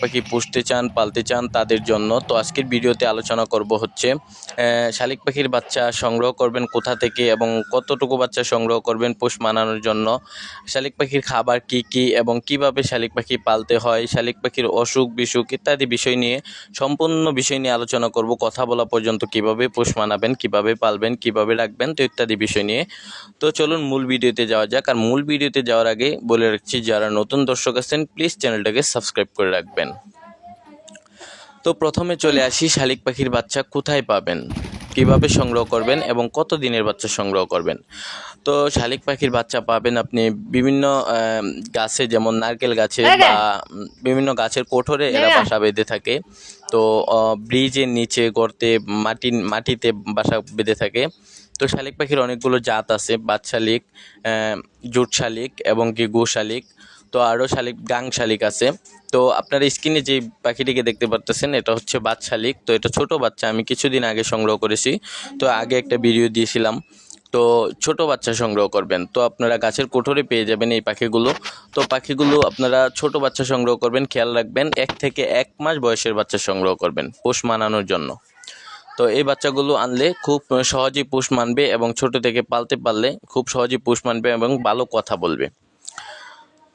পাখি পুষতে চান, পালতে চান তাদের জন্য। তো আজকের ভিডিওতে আলোচনা করব হচ্ছে শালিক পাখির বাচ্চা সংগ্রহ করবেন কোথা থেকে এবং কতটুকু বাচ্চা সংগ্রহ করবেন পোষ মানানোর জন্য। শালিক পাখির খাবার কি কি এবং কীভাবে শালিক পাখি পালতে হয়, শালিক পাখির অসুখ, বিসুখ ইত্যাদি বিষয় নিয়ে, সম্পূর্ণ বিষয় নিয়ে আলোচনা করব। কথা বলা পর্যন্ত কীভাবে পোষ মানাবেন, কীভাবে পালবেন, কীভাবে রাখবেন, তো ইত্যাদি বিষয় নিয়ে। তো চলুন মূল ভিডিওতে যাওয়া যাক। আর মূল ভিডিওতে যাওয়ার আগে বলে রাখছি, যারা নতুন দর্শক আছেন প্লিজ চ্যানেলটাকে সাবস্ক্রাইব করে রাখবেন। তো প্রথমে চলে আসি শালিক পাখির বাচ্চা কোথায় পাবেন? কীভাবে সংগ্রহ করবেন এবং কত দিনের বাচ্চা সংগ্রহ করবেন? তো শালিক পাখির বাচ্চা পাবেন আপনি বিভিন্ন গাছে যেমন নারকেল গাছে বা বিভিন্ন গাছের কোঠরে এরা বাসা বেঁধে থাকে। তো ব্রিজের নিচে গর্তে মাটি মাটিতে বাসা বেঁধে থাকে। তো শালিক পাখির অনেকগুলো জাত আছে বাদ শালিক জুট শালিক এবং কি গো শালিক। তো আরও শালিক, গাং শালিক আছে। তো আপনারা স্ক্রিনে যে পাখিটিকে দেখতে পারতেছেন, এটা হচ্ছে বাদ শালিক। তো এটা ছোট বাচ্চা, আমি কিছুদিন আগে সংগ্রহ করেছি। তো আগে একটা ভিডিও দিয়েছিলাম। তো ছোট বাচ্চা সংগ্রহ করবেন। তো আপনারা গাছের কোঠরে পেয়ে যাবেন এই পাখিগুলো। তো পাখিগুলো আপনারা ছোট বাচ্চা সংগ্রহ করবেন, খেয়াল রাখবেন, এক থেকে এক মাস বয়সের বাচ্চা সংগ্রহ করবেন পোষ মানানোর জন্য। তো এই বাচ্চাগুলো আনলে খুব সহজেই পোষ মানবে এবং ছোট থেকে পালতে পারলে খুব সহজেই পোষ মানবে এবং ভালো কথা বলবে।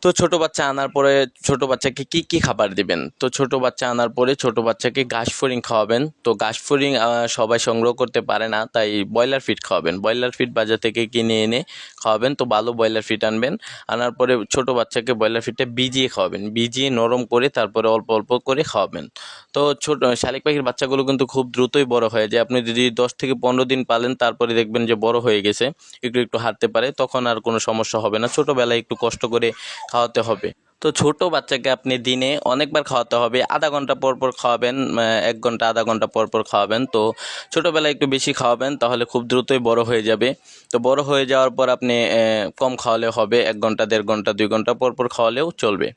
তো ছোট বাচ্চা আনার পরে ছোট বাচ্চাকে কি কি খাবার দিবেন? তো ছোট বাচ্চা আনার পরে ছোট বাচ্চাকে ঘাস ফড়িং খাওয়াবেন। তো ঘাস ফড়িং সবাই সংগ্রহ করতে পারে না, তাই ব্রয়লার ফিট খাওয়াবেন। ব্রয়লার ফিট বাজার থেকে কিনে এনে খাওয়াবেন, তো ভালো ব্রয়লার ফিট আনবেন। আনার পরে ছোট বাচ্চাকে ব্রয়লার ফিটটা ভিজিয়ে খাওয়াবেন। ভিজিয়ে নরম করে তারপরে অল্প অল্প করে খাওয়াবেন। তো ছোট, শালিক পাখির বাচ্চাগুলো কিন্তু খুব দ্রুতই বড় হয়ে যায়। আপনি যদি দশ থেকে পনেরো দিন পালেন, তারপরে দেখবেন যে বড় হয়ে গেছে, একটু একটু হাঁটতে পারে, তখন আর কোনো সমস্যা হবে না। ছোটোবেলায় একটু কষ্ট করে খাওয়াতে হবে। তো ছোট বাচ্চাকে আপনি দিনে অনেকবার খাওয়াতে হবে। আধা ঘণ্টা পর পর খাওয়াবেন এক ঘণ্টা, আধা ঘণ্টা পর পর খাওয়াবেন। তো ছোটোবেলায় একটু বেশি খাওয়াবেন, তাহলে খুব দ্রুতই বড় হয়ে যাবে। তো বড় হয়ে যাওয়ার পর আপনি কম খাওয়ালে হবে, এক ঘণ্টা, দেড় ঘণ্টা, দুই ঘণ্টা পর পর খাওয়ালেও চলবে।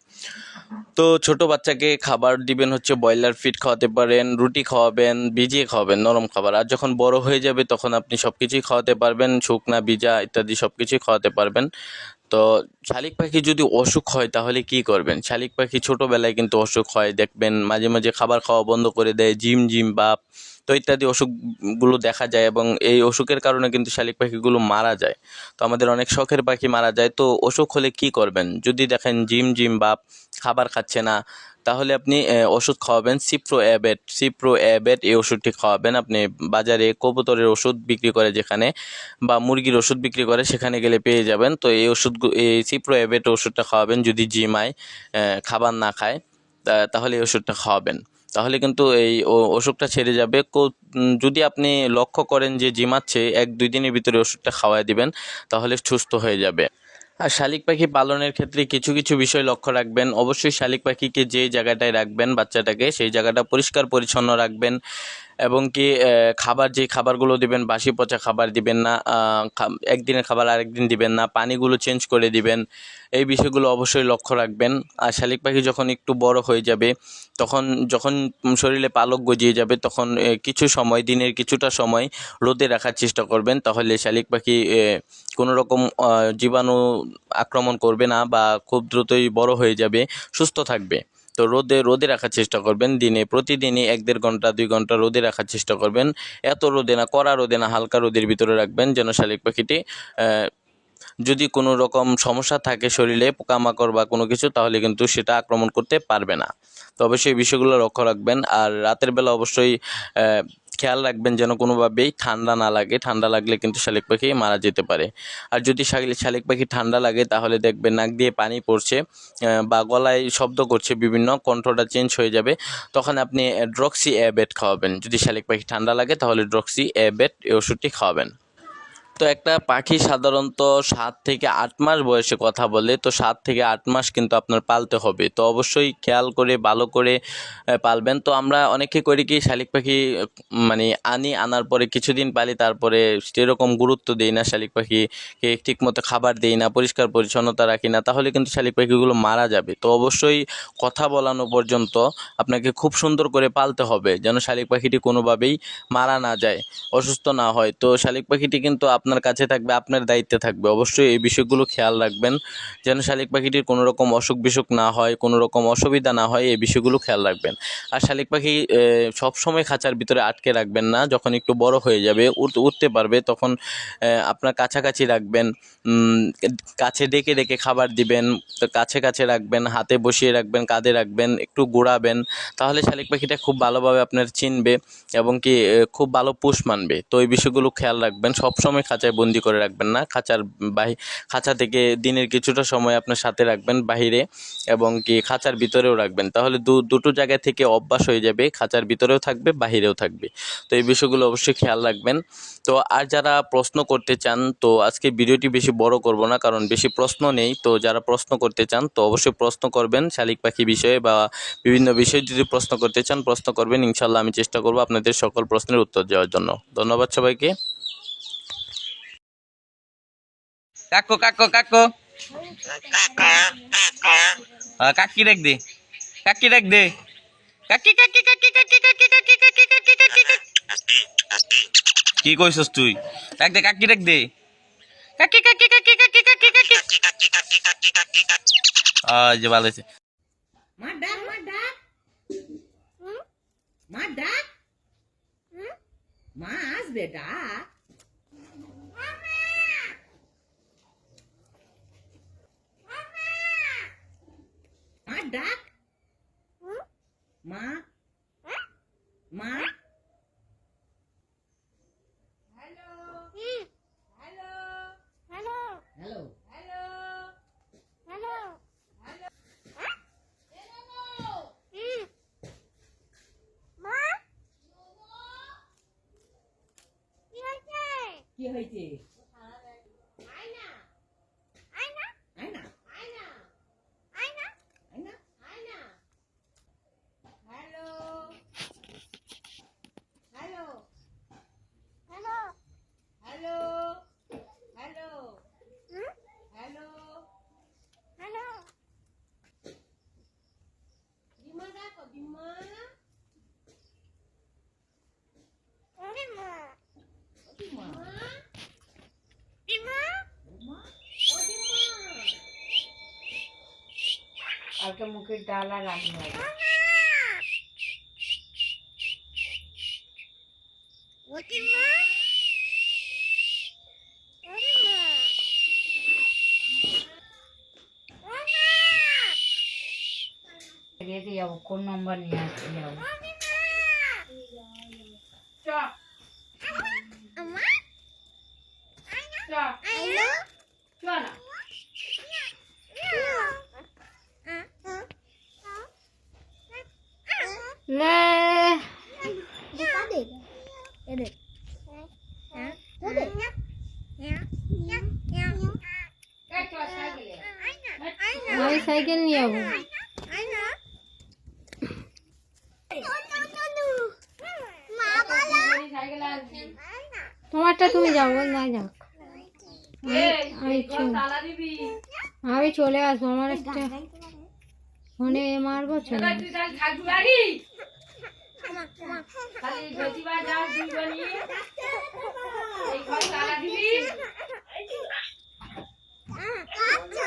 তো ছোট বাচ্চাকে খাবার দিবেন হচ্ছে ব্রয়লার ফিট খাওয়াতে পারেন, রুটি খাওয়াবেন, ভিজিয়ে খাওয়াবেন, নরম খাবার। আর যখন বড় হয়ে যাবে, তখন আপনি সব কিছুই খাওয়াতে পারবেন, শুকনা, ভিজা ইত্যাদি সব কিছুই খাওয়াতে পারবেন। তো শালিক পাখি যদি অসুখ হয় তাহলে কি করবেন? শালিক পাখি ছোটোবেলায় কিন্তু অসুখ হয়, দেখবেন মাঝে মাঝে খাবার খাওয়া বন্ধ করে দেয়, জিম জিম বাপ, তো ইত্যাদি অসুখগুলো দেখা যায় এবং এই অসুখের কারণে কিন্তু শালিক পাখিগুলো মারা যায়। তো আমাদের অনেক শখের পাখি মারা যায়, তো অসুখ হলে কি করবেন? যদি দেখেন জিম জিম বাপ, খাবার খাচ্ছে না তাহলে আপনি ওষুধ খাওয়াবেন সিপ্রো অ্যাবেট সিপ্রো অ্যাবেট এই ওষুধটি খাওয়াবেন। আপনি বাজারে কবুতরের ওষুধ বিক্রি করে যেখানে বা মুরগির ওষুধ বিক্রি করে সেখানে গেলে পেয়ে যাবেন। তো এই ওষুধ এই সিপ্রো অ্যাবেট ওষুধটা খাওয়াবেন যদি জিমায় খাবার না খায় তাহলে এই ওষুধটা খাওয়াবেন। তাহলে কিন্তু এই অসুখটা ছেড়ে যাবে। যদি আপনি লক্ষ্য করেন যে জিমাচ্ছে, এক দুই দিনের ভিতরে ওষুধটা খাওয়াই দিবেন, তাহলে সুস্থ হয়ে যাবে। আর শালিক পাখি পালনের ক্ষেত্রে কিছু কিছু বিষয় লক্ষ্য রাখবেন। অবশ্যই শালিক পাখিকে যে জায়গাটায় রাখবেন বাচ্চাটাকে, সেই জায়গাটা পরিষ্কার পরিচ্ছন্ন রাখবেন। এবং কি খাবার যে খাবারগুলো দিবেন, বাসি পচা খাবার দিবেন না একদিনের খাবার আরেকদিন দিবেন না, পানিগুলো চেঞ্জ করে দিবেন, এই বিষয়গুলো অবশ্যই লক্ষ্য রাখবেন। আর শালিক পাখি যখন একটু বড় হয়ে যাবে, তখন যখন শরীরে পালক গজিয়ে যাবে, তখন কিছু সময়, দিনের কিছুটা সময় রোদে রাখার চেষ্টা করবেন। তাহলে শালিক পাখি কোনো রকম জীবাণু আক্রমণ করবে না বা খুব দ্রুতই বড় হয়ে যাবে, সুস্থ থাকবে। তো রোদে রোদে রাখার চেষ্টা করবেন দিনে, প্রতিদিনই এক দেড় ঘণ্টা, দুই ঘণ্টা রোদে রাখার চেষ্টা করবেন। এত রোদে না, কড়া রোদে না, হালকা রোদের ভিতরে রাখবেন যেন শালিক পাখিটি যদি কোনো রকম সমস্যা থাকে শরীরে, পোকামাকড় বা কোনো কিছু, তাহলে কিন্তু সেটা আক্রমণ করতে পারবে না। তো অবশ্যই বিষয়গুলো লক্ষ্য রাখবেন। আর রাতের বেলা অবশ্যই খেয়াল রাখবেন যেন কোনোভাবেই ঠান্ডা না লাগে। ঠান্ডা লাগলে কিন্তু শালিক পাখি মারা যেতে পারে। আর যদি শালিক পাখি ঠান্ডা লাগে, তাহলে দেখবেন নাক দিয়ে পানি পড়ছে বা গলায় শব্দ করছে, বিভিন্ন কণ্ঠটা চেঞ্জ হয়ে যাবে। তখন আপনি ড্রক্সি অ্যাবেট খাওয়াবেন। যদি শালিক পাখি ঠান্ডা লাগে, তাহলে ড্রক্সি অ্যাবেট এই ওষুধটি খাওয়াবেন। তো একটা পাখি সাধারণত সাত থেকে আট মাস বয়সে কথা বলে, তো সাত থেকে আট মাস কিন্তু আপনার পালতে হবে। তো অবশ্যই খেয়াল করে, ভালো করে পালবেন। তো আমরা অনেকে করি কি, শালিক পাখি মানে আনি, আনার পরে কিছুদিন পালি, তারপরে সেরকম গুরুত্ব দিই না, শালিক পাখিকে ঠিক মতো খাবার দিই না, পরিষ্কার পরিচ্ছন্নতা রাখি না, তাহলে কিন্তু শালিক পাখিগুলো মারা যাবে। তো অবশ্যই কথা বলানো পর্যন্ত আপনাকে খুব সুন্দর করে পালতে হবে, যেন শালিক পাখিটি কোনোভাবেই মারা না যায়, অসুস্থ না হয়। তো শালিক পাখিটি কিন্তু আপনার কাছে থাকবে, আপনার দায়িত্বে থাকবে। অবশ্যই এই বিষয়গুলো খেয়াল রাখবেন, যেন শালিক পাখিটির কোনো রকম অসুখ বিসুখ না হয়, কোনো রকম অসুবিধা না হয়, এই বিষয়গুলো খেয়াল রাখবেন। আর শালিক পাখি সব সময় খাঁচার ভিতরে আটকে রাখবেন না, যখন একটু বড় হয়ে যাবে, উঠ- উঠতে পারবে, তখন আপনার কাছাকাছি রাখবেন কাছে ডেকে ডেকে খাবার দিবেন কাছে কাছে রাখবেন, হাতে বসিয়ে রাখবেন, কাঁধে রাখবেন, একটু ঘোরাবেন, তাহলে শালিক পাখিটা খুব ভালোভাবে আপনার চিনবে এবং কি খুব ভালো পুষ মানবে। তো এই বিষয়গুলো খেয়াল রাখবেন সব সময় খাঁচায় বন্দি করে রাখবেন না। খাঁচার বাহি, খাঁচা থেকে দিনের কিছুটা সময় আপনার সাথে রাখবেন বাহিরে এবং কি খাঁচার ভিতরেও রাখবেন। তাহলে দু, দুটো জায়গা থেকে অভ্যাস হয়ে যাবে, খাঁচার ভিতরেও থাকবে, বাহিরেও থাকবে। তো এই বিষয়গুলো অবশ্যই খেয়াল রাখবেন। তো আর যারা প্রশ্ন করতে চান, তো আজকে ভিডিওটি বেশি বড় করব না, কারণ বেশি প্রশ্ন নেই। তো যারা প্রশ্ন করতে চান, তো অবশ্যই প্রশ্ন করবেন। শালিক পাখি বিষয়ে বা বিভিন্ন বিষয়ে যদি প্রশ্ন করতে চান, প্রশ্ন করবেন। ইনশাল্লাহ আমি চেষ্টা করব আপনাদের সকল প্রশ্নের উত্তর দেওয়ার জন্য। ধন্যবাদ সবাইকে। কাকো কাকো কাকো কাকি ডাক দে কাকি ডাক দে কাকি কাকি কাকি কাকি কাকি কাকি কাকি কাকি কাকি কাকি কি কইছস তুই ডাক দে কাকি ডাক দে কাকি কাকি কাকি কাকি কাকি কাকি আহ যে ভালো আছে মা ডাক মা ডাক মা ডাক মা আসবে ডাক মা ডাক মা মা হ্যালো কি হয়েছে আয়না আয়না কালকে মুখের ডাল আর যাব কোন নম্বর নিয়ে আসতে যাব সাইকেল নিয়ে যাব তোমারটা তুমি যাও না যাও। আমি চলে আসব, আমার একটা ফোনে মারবো, চলে। দিবি আচ্ছা,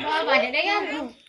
Bawa aja deh.